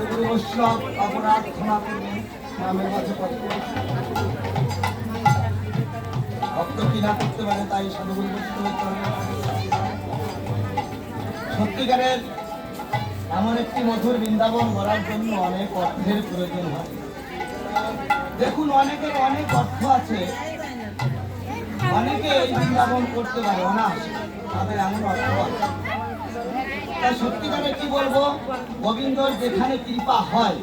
বৈষ্ণব অপরাধ ক্ষমা করবেন নামের মাঝে পথ ভক্ত কি না করতে পারে তাই সত্যিকারের এমন একটি মধুর বৃন্দাবন করার জন্য অনেক অর্থের প্রয়োজন হয়। দেখুন, অনেকের অনেক অর্থ আছে। অনেকে এই বৃন্দাবন করতে পারে না তাদের এমন অর্থ আছে। তাই সত্যি সত্যিকারে কি বলব? গোবিন্দর যেখানে কৃপা হয়,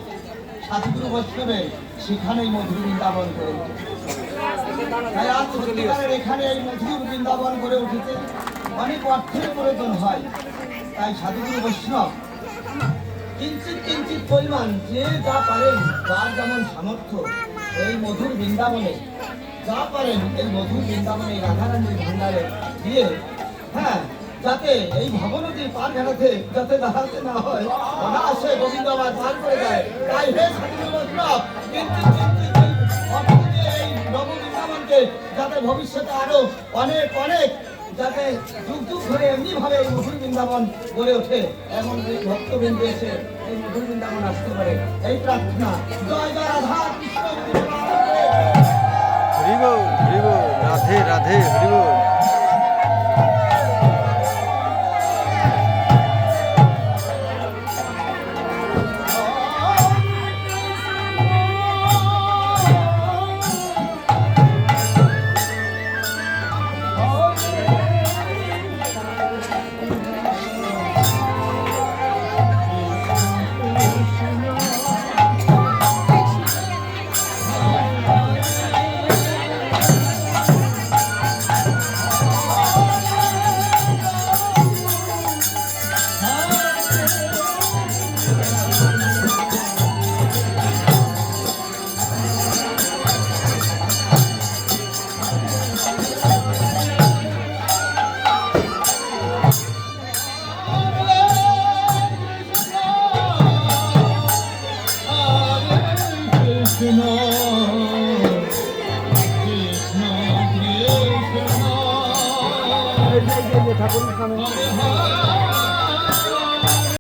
সাধুগুরু বৈষ্ণবের সেখানেই মধুর বৃন্দাবন করে সত্যিকারের এখানে এই মধুর বৃন্দাবন করে উঠেছে। অনেক অর্থের প্রয়োজন হয়। তাই সাধুগুরু বৈষ্ণব কিঞ্চিত কিঞ্চিত পরিমাণ যে যা পারেন, তার যেমন সামর্থ্য, এই মধুর বৃন্দাবনে যা পারেন, এই মধুর বৃন্দাবনে রাধারানীর ভান্ডারে দিয়ে হ্যাঁ যাতে এই ভবনদীর পার ঘাটাতে যাতে দাঁড়াতে না হয়, অনায়াসে গোবিন্দ আমার পার করে দেয় তাই হে যাতে ভবিষ্যতে আরও অনেক অনেক, যাতে যুগ যুগ ধরে এমনি ভাবে এই মধুর বৃন্দাবন গড়ে ওঠে, এমন ভক্তবৃন্দ এসে এই মধুর বৃন্দাবন আসতে পারে। এই প্রার্থনা। জয় জয়, রাধা কৃষ্ণ রাধে রাধে। ঠাকুর